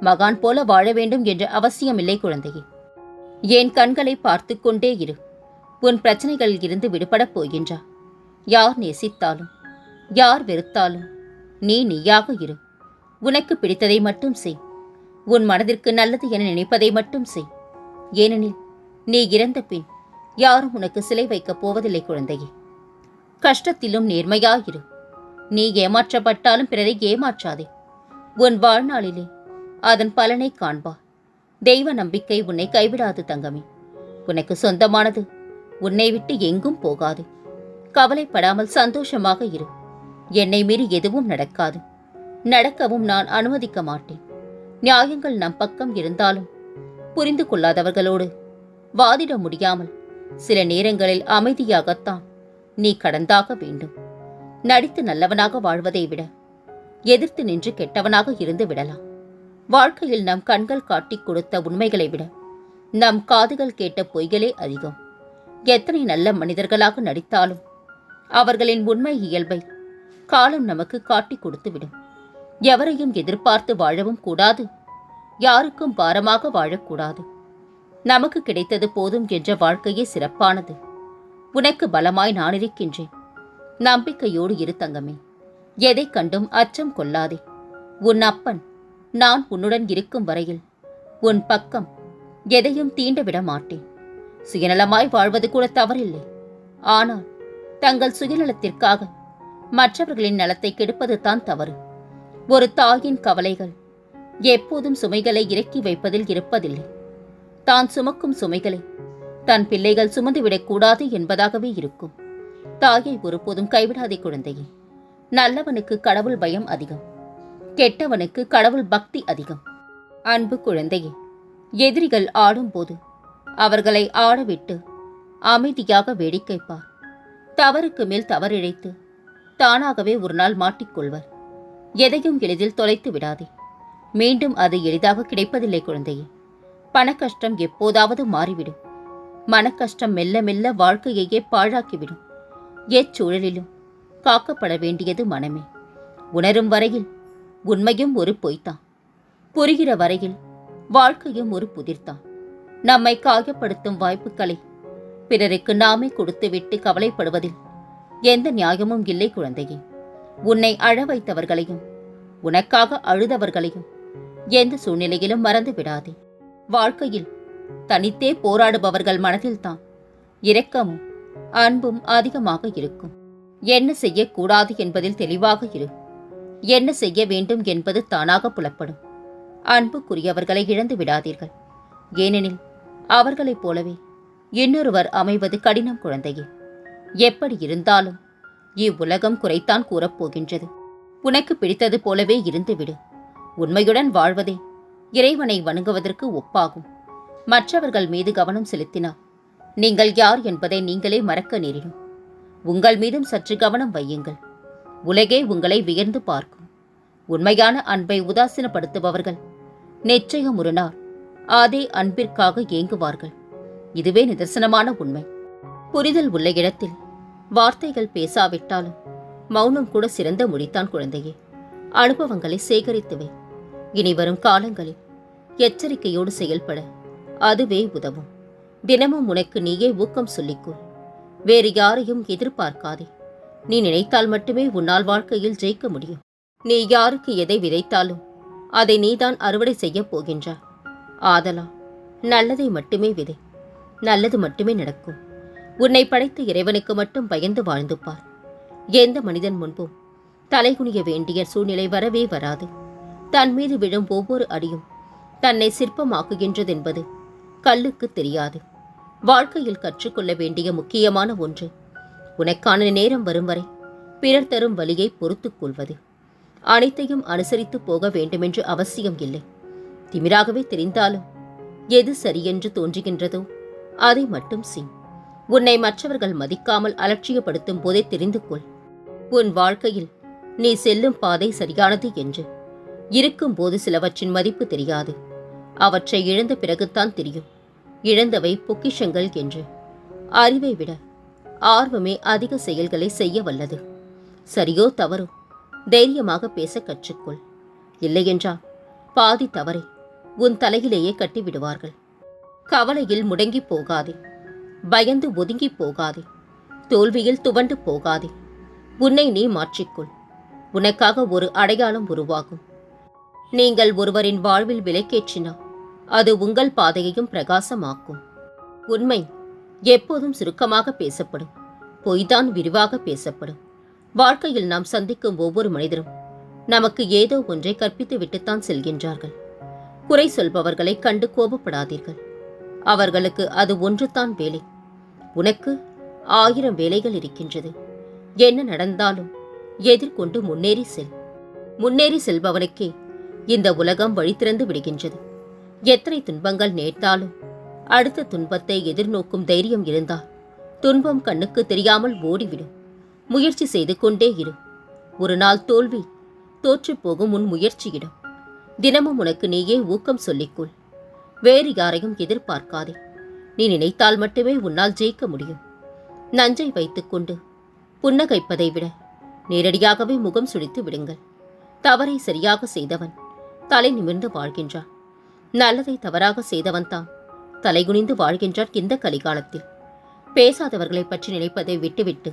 மகான் போல வாழ வேண்டும் என்ற அவசியமில்லை குழந்தையே. என் கண்களை பார்த்து கொண்டே இரு. உன் பிரச்சனைகளில் இருந்து விடுபடப் போகின்றா. யார் நேசித்தாலும் யார் வெறுத்தாலும் நீ நீயாக இரு. உனக்கு பிடித்ததை மட்டும் செய். உன் மனதிற்கு நல்லது என நினைப்பதை மட்டும் செய். ஏனெனில் நீ இறந்த பின் யாரும் உனக்கு சிலை வைக்கப் போவதில்லை குழந்தையே. கஷ்டத்திலும் நேர்மையாயிரு. நீ ஏமாற்றப்பட்டாலும் பிறரை ஏமாற்றாதே. உன் வாழ்நாளிலே அதன் பலனை காண்பா. தெய்வ நம்பிக்கை உன்னை கைவிடாது தங்கமே. உனக்கு சொந்தமானது உன்னை விட்டு எங்கும் போகாது. கவலைப்படாமல் சந்தோஷமாக இரு. என்னை மீறி எதுவும் நடக்காது. நடக்கவும் நான் அனுமதிக்க மாட்டேன். நியாயங்கள் நம் பக்கம் இருந்தாலும் புரிந்து கொள்ளாதவர்களோடு வாதிட முடியாமல் சில நேரங்களில் அமைதியாகத்தான் நீ கடந்தாக வேண்டும். நடித்து நல்லவனாக வாழ்வதை விட எதிர்த்து நின்று கெட்டவனாக இருந்து விடலாம். வாழ்க்கையில் நம் கண்கள் காட்டிக் கொடுத்த உண்மைகளை விட நம் காதுகள் கேட்ட பொய்களே அதிகம். எத்தனை நல்ல மனிதர்களாக நடித்தாலும் அவர்களின் உண்மை இயல்பை காலம் நமக்கு காட்டிக் கொடுத்துவிடும். எவரையும் எதிர்பார்த்து வாழவும் கூடாது. யாருக்கும் பாரமாக வாழக்கூடாது. நமக்கு கிடைத்தது போதும் என்ற வாழ்க்கையே சிறப்பானது. உனக்கு பலமாய் நான் இருக்கின்றேன் நம்பிக்கையோடு இரு தங்கமே. எதைக் கண்டும் அச்சம் கொள்ளாதே. உன் அப்பன் நான் உன்னுடன் இருக்கும் வரையில் உன் பக்கம் எதையும் தீண்ட விட மாட்டேன். சுயநலமாய் வாழ்வது கூட தவறில்லை. ஆனால் தங்கள் சுயநலத்திற்காக மற்றவர்களின் நலத்தை கெடுப்பது தான் தவறு. ஒரு தாயின் கவலைகள் எப்போதும் சுமைகளை இறக்கி வைப்பதில் இருப்பதில்லை. தான் சுமக்கும் சுமைகளை தன் பிள்ளைகள் சுமந்துவிடக் கூடாது என்பதாகவே இருக்கும். தாயை ஒருபோதும் கைவிடாதே குழந்தையே. நல்லவனுக்கு கடவுள் பயம் அதிகம். கெட்டவனுக்கு கடவுள் பக்தி அதிகம். அன்பு குழந்தையே எதிரிகள் ஆடும்போது அவர்களை ஆடவிட்டு அமைதியாக வேடிக்கை பார். தவறுக்கு மேல் தவறிழைத்து தானாகவே ஒரு நாள் மாட்டிக்கொள்வர். எதையும் எளிதில் தொலைத்து விடாதே. மீண்டும் அது எளிதாக கிடைப்பதில்லை குழந்தையே. பணக்கஷ்டம் எப்போதாவது மாறிவிடும். மனக்கஷ்டம் மெல்ல மெல்ல வாழ்க்கையையே பாழாக்கிவிடும். எச்சூழலிலும் காக்கப்பட வேண்டியது மனமே. உணரும் வரையில் உண்மையும் ஒரு பொய்தான். புரிகிற வரையில் வாழ்க்கையும் ஒரு புதிர்தான். நம்மை காயப்படுத்தும் வாய்ப்புகளை பிறருக்கு நாமே கொடுத்துவிட்டு கவலைப்படுவதில் எந்த நியாயமும் இல்லை குழந்தையே. உன்னை அழ வைத்தவர்களையும் உனக்காக அழுதவர்களையும் எந்த சூழ்நிலையிலும் மறந்து விடாதே. வாழ்க்கையில் தனித்தே போராடுபவர்கள் மனதில்தான் இரக்கமும் அன்பும் அதிகமாக இருக்கும். என்ன செய்யக்கூடாது என்பதில் தெளிவாக இரு. என்ன செய்ய வேண்டும் என்பது தானாக புலப்படும். அன்புக்குரியவர்களை இழந்து விடாதீர்கள். ஏனெனில் அவர்களைப் போலவே இன்னொருவர் அமைவது கடினம் குழந்தையே. எப்படி இருந்தாலும் இவ்வுலகம் குறைத்தான் கூறப்போகின்றது. உனக்கு பிடித்தது போலவே இருந்துவிடு. உண்மையுடன் வாழ்வதே இறைவனை வணங்குவதற்கு ஒப்பாகும். மற்றவர்கள் மீது கவனம் செலுத்தினார் நீங்கள் யார் என்பதை நீங்களே மறக்க நேரிடும். உங்கள் மீதும் சற்று கவனம் வையுங்கள். உலகே உங்களை வியர்ந்து பார்க்கும். உண்மையான அன்பை உதாசீனப்படுத்துபவர்கள். நிச்சயம் ஒரு நாள் அதே அன்பிற்காக ஏங்குவார்கள். இதுவே நிதர்சனமான உண்மை. புரிதல் உள்ள இடத்தில் வார்த்தைகள் பேசாவிட்டாலும் மௌனம் கூட சிறந்த மொழித்தான் குழந்தையே. அனுபவங்களை சேகரித்துவை இனி வரும் காலங்களில் எச்சரிக்கையோடு செயல்பட அதுவே உதவும். தினமும் உனக்கு நீயே ஊக்கம் சொல்லிக்கொள். வேறு யாரையும் எதிர்பார்க்காதே. நீ நினைத்தால் மட்டுமே உன்னால் வாழ்க்கையில் ஜெயிக்க முடியும். நீ யாருக்கு எதை விதைத்தாலும் அதை நீதான் அறுவடை செய்யப் போகின்றாய் ஆதலால் நல்லதை மட்டுமே விதை. நல்லது மட்டுமே நடக்கும். உன்னை படைத்த இறைவனுக்கு மட்டும் பயந்து வாழ்ந்து பார். எந்த மனிதன் முன்பும் தலைகுனிய வேண்டிய சூழ்நிலை வரவே வராது. தன் மீது விழும் ஒவ்வொரு அடியும் தன்னை சிற்பமாக்குகின்றதென்பது கல்லுக்கு தெரியாது. வாழ்க்கையில் கற்றுக்கொள்ள வேண்டிய முக்கியமான ஒன்று உனக்கான நேரம் வரும் வரை பிறர் தரும் வழியை பொறுத்துக் கொள்வது. அனைத்தையும் அனுசரித்து போக வேண்டுமென்று அவசியம் இல்லை. திமிராகவே தெரிந்தாலும் எது சரியென்று தோன்றுகின்றதோ அதை மட்டும் செய். உன்னை மற்றவர்கள் மதிக்காமல் அலட்சியப்படுத்தும் போதே தெரிந்து கொள். உன் வாழ்க்கையில் நீ செல்லும் பாதை சரியானது என்று. இருக்கும்போது சிலவற்றின் மதிப்பு தெரியாது. அவற்றை இழந்த பிறகுதான் தெரியும். இழந்தவை பொக்கிஷங்கள் என்று. அறிவை விட ஆர்வமே அதிக செயல்களை செய்ய வல்லது. சரியோ தவறோ தைரியமாக பேச கற்றுக்கொள். இல்லையென்றால் பாதி தவறை உன் தலையிலேயே கட்டி விடுவார்கள் கவலையில் முடங்கி போகாதே. பயந்து ஒதுங்கி போகாதே. தோல்வியில் துவண்டு போகாதே. உன்னை நீ மாற்றிக்கொள். உனக்காக ஒரு அடையாளம் உருவாகும். நீங்கள் ஒருவரின் வாழ்வில் விலைக்கேற்றினால் அது உங்கள் பாதையையும் பிரகாசமாக்கும். உண்மை எப்போதும் சுருக்கமாக பேசப்படும். பொய்தான் விரிவாக பேசப்படும். வாழ்க்கையில் நாம் சந்திக்கும் ஒவ்வொரு மனிதரும் நமக்கு ஏதோ ஒன்றை கற்பித்து விட்டுத்தான் செல்கின்றார்கள். குறை சொல்பவர்களை கண்டு கோபப்படாதீர்கள். அவர்களுக்கு அது ஒன்றுதான் வேலை. உனக்கு ஆயிரம் வேலைகள் இருக்கின்றது. என்ன நடந்தாலும் எதிர்கொண்டு முன்னேறி செல். முன்னேறி செல்பவனுக்கே இந்த உலகம் வழி திறந்து விடுகின்றது. எத்தனை துன்பங்கள் நேர்த்தாலும் அடுத்த துன்பத்தை எதிர்நோக்கும் தைரியம் இருந்தால் துன்பம் கண்ணுக்கு தெரியாமல் ஓடிவிடும். முயற்சி செய்து கொண்டே இரு. ஒரு நாள் தோல்வி தோற்றுப் போகும் உன் முயற்சியிடம். தினமும் உனக்கு நீயே ஊக்கம் சொல்லிக்கொள். வேறு யாரையும் எதிர்பார்க்காதே. நீ நினைத்தால் மட்டுமே உன்னால் ஜெயிக்க முடியும். நஞ்சை வைத்துக்கொண்டு புன்னகைப்பதை விட நேரடியாகவே முகம் சுழித்து விடுங்கள். தவறை சரியாக செய்தவன் தலை நிமிர்ந்து வாழ்கின்றான். நல்லதை தவறாக செய்தவன் தான் தலைகுனிந்து வாழ்கின்றான் இந்த கலிகாலத்தில். பேசாதவர்களை பற்றி நினைப்பதை விட்டுவிட்டு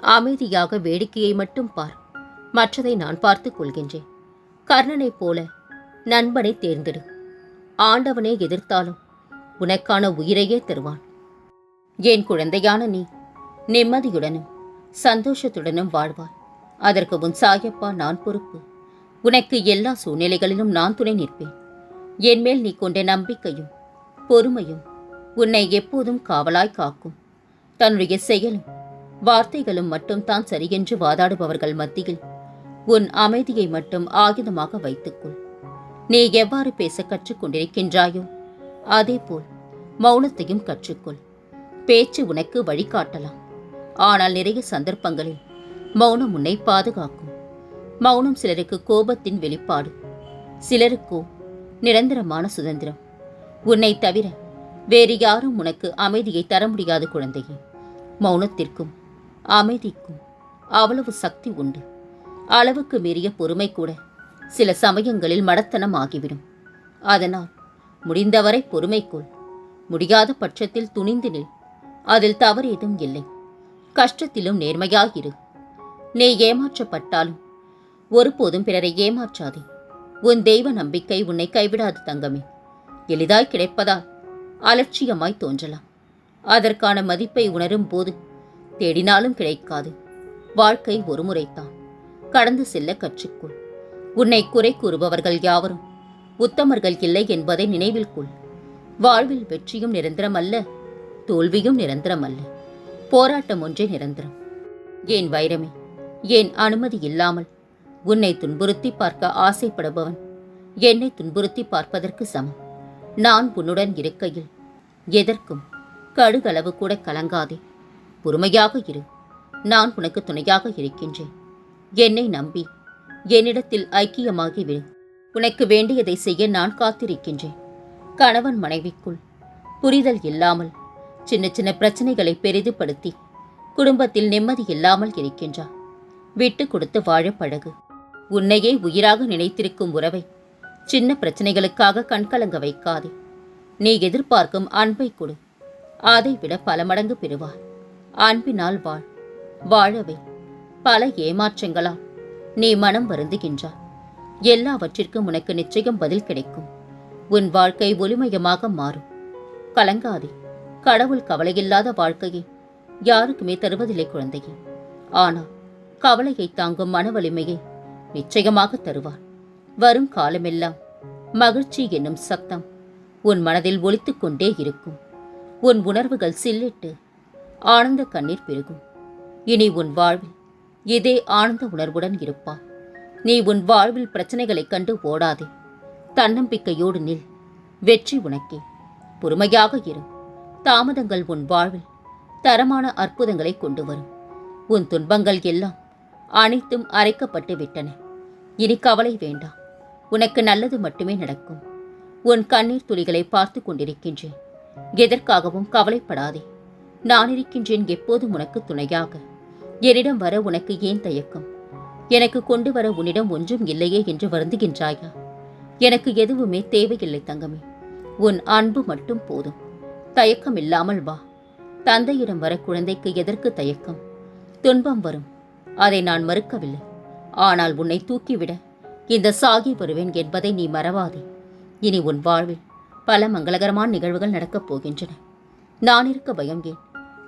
அமைதியாக வேடிக்கையை மட்டும் பார். மற்றதை நான் பார்த்துக் கொள்கின்றேன். கர்ணனைப் போல நண்பனை தேர்ந்தெடு. ஆண்டவனை எதிர்த்தாலும் உனக்கான உயிரையே தருவான். என் குழந்தையான நீ நிம்மதியுடனும் சந்தோஷத்துடனும் வாழ்வாய். அதற்கு உன் சாயப்பா நான் பொறுப்பு. உனக்கு எல்லா சூழ்நிலைகளிலும் நான் துணை நிற்பேன். என்மேல் நீ கொண்ட நம்பிக்கையும் பொறுமையும் உன்னை எப்போதும் காவலாய் காக்கும். தன்னுடைய செயலும் வார்த்தைகளும் மட்டும் தான் சரியென்று வாதாடுபவர்கள் மத்தியில் உன் அமைதியை மட்டும் ஆயுதமாக வைத்துக்கொள். நீ எவ்வாறு பேச கற்றுக்கொண்டிருக்கின்றாயோ அதேபோல் மௌனத்தையும் கற்றுக்கொள். பேச்சு உனக்கு வழிகாட்டலாம் ஆனால் நிறைய சந்தர்ப்பங்களில் மௌனம் உன்னை பாதுகாக்கும். மௌனம் சிலருக்கு கோபத்தின் வெளிப்பாடு. சிலருக்கோ நிரந்தரமான சுதந்திரம். உன்னை தவிர வேறு யாரும் உனக்கு அமைதியை தர முடியாது குழந்தையே. மௌனத்திற்கும் அமைதிக்கும். அவ்வளவு சக்தி உண்டு. அளவுக்கு மீறிய பொறுமை கூட சில சமயங்களில் மடத்தனம் ஆகிவிடும் அதனால் முடிந்தவரை பொறுமைக்குள். முடியாத பட்சத்தில் துணிந்து நில். அதில் தவறு ஏதும் இல்லை. கஷ்டத்திலும் நேர்மையாகிரு நீ ஏமாற்றப்பட்டாலும் ஒருபோதும் பிறரை ஏமாற்றாதே. உன் தெய்வ நம்பிக்கை உன்னை கைவிடாது தங்கமே. எளிதாய் கிடைப்பதால் அலட்சியமாய் தோன்றலாம். அதற்கான மதிப்பை உணரும் போது தேடினாலும் கிடைக்காது. வாழ்க்கை ஒருமுறைத்தான் கடந்து செல்ல கற்றுக்கொள். உன்னை குறை கூறுபவர்கள் யாவரும் உத்தமர்கள் இல்லை என்பதை நினைவில் கொள். வாழ்வில் வெற்றியும் நிரந்தரமல்ல தோல்வியும் நிரந்தரமல்ல. போராட்டம் ஒன்றே நிரந்தரம். ஏன் வைரமே ஏன் அனுமதி இல்லாமல்? உன்னை துன்புறுத்தி பார்க்க ஆசைப்படுபவன் என்னை துன்புறுத்தி பார்ப்பதற்கு சமம். நான் உன்னுடன் இருக்கையில் எதற்கும் கடுகளவு கூட கலங்காதே. பொறுமையாக இரு. நான் உனக்கு துணையாக இருக்கின்றேன். என்னை நம்பி. என்னிடத்தில் ஐக்கியமாகிவிடு உனக்கு வேண்டியதை செய்ய நான் காத்திருக்கின்றேன். கணவன் மனைவிக்குள் புரிதல் இல்லாமல் சின்ன சின்ன பிரச்சனைகளை பெரிதுபடுத்தி குடும்பத்தில் நிம்மதி இல்லாமல் இருக்கின்றார் விட்டு கொடுத்து வாழ பழகு. உன்னையே உயிராக நினைத்திருக்கும் உறவை சின்ன பிரச்சனைகளுக்காக கண்கலங்க வைக்காதே. நீ எதிர்பார்க்கும் அன்பை கொடு. அதை விட பல மடங்கு பெறுவார் அன்பினால் வாழ் வாழவை. பல ஏமாற்றங்களால் நீ மனம் வருந்துகின்றாய் எல்லாவற்றிற்கும் உனக்கு நிச்சயம் பதில் கிடைக்கும். உன் வாழ்க்கை ஒளிமயமாக மாறும். கலங்காதே கடவுள் கவலையில்லாத வாழ்க்கையை. யாருக்குமே தருவதில்லை குழந்தையே. ஆனால் கவலையை தாங்கும் மன வலிமையை நிச்சயமாக தருவார். வரும் காலமெல்லாம் மகிழ்ச்சி என்னும் சத்தம் உன் மனதில் ஒழித்துக்கொண்டே இருக்கும். உன் உணர்வுகள் சில்லிட்டு ஆனந்த கண்ணீர் பெருகும். இனி உன் வாழ்வில் இதே ஆனந்த உணர்வுடன் இருப்பாய் நீ உன் வாழ்வில் பிரச்சனைகளைக் கண்டு ஓடாதே. தன்னம்பிக்கையோடு நில். வெற்றி உனக்கே. பொறுமையாக இரு. தாமதங்கள் உன் வாழ்வில் தரமான அற்புதங்களை கொண்டு வரும். உன் துன்பங்கள் எல்லாம் அனைத்தும் அரைக்கப்பட்டு விட்டன. இனி கவலை வேண்டாம் உனக்கு நல்லது மட்டுமே நடக்கும். உன் கண்ணீர் துளிகளை பார்த்து கொண்டிருக்கின்றேன். எதற்காகவும் கவலைப்படாதே. நான் இருக்கின்றேன் எப்போதும் உனக்கு துணையாக. என்னிடம் வர உனக்கு ஏன் தயக்கம்? எனக்கு கொண்டு வர உன்னிடம் ஒன்றும் இல்லையே என்று வருந்துகின்றாயா? எனக்கு எதுவுமே தேவையில்லை தங்கமே. உன் அன்பு மட்டும் போதும். தயக்கம் இல்லாமல் வா. தந்தையிடம் வர குழந்தைக்கு எதற்கு தயக்கம்? துன்பம் வரும். அதை நான் மறுக்கவில்லை. ஆனால் உன்னை தூக்கிவிட இந்த சாகி வருவேன் என்பதை நீ மறவாதே. இனி உன் வாழ்வில் பல மங்களகரமான நிகழ்வுகள் நடக்கப் போகின்றன. நான் இருக்க பயம் ஏன்?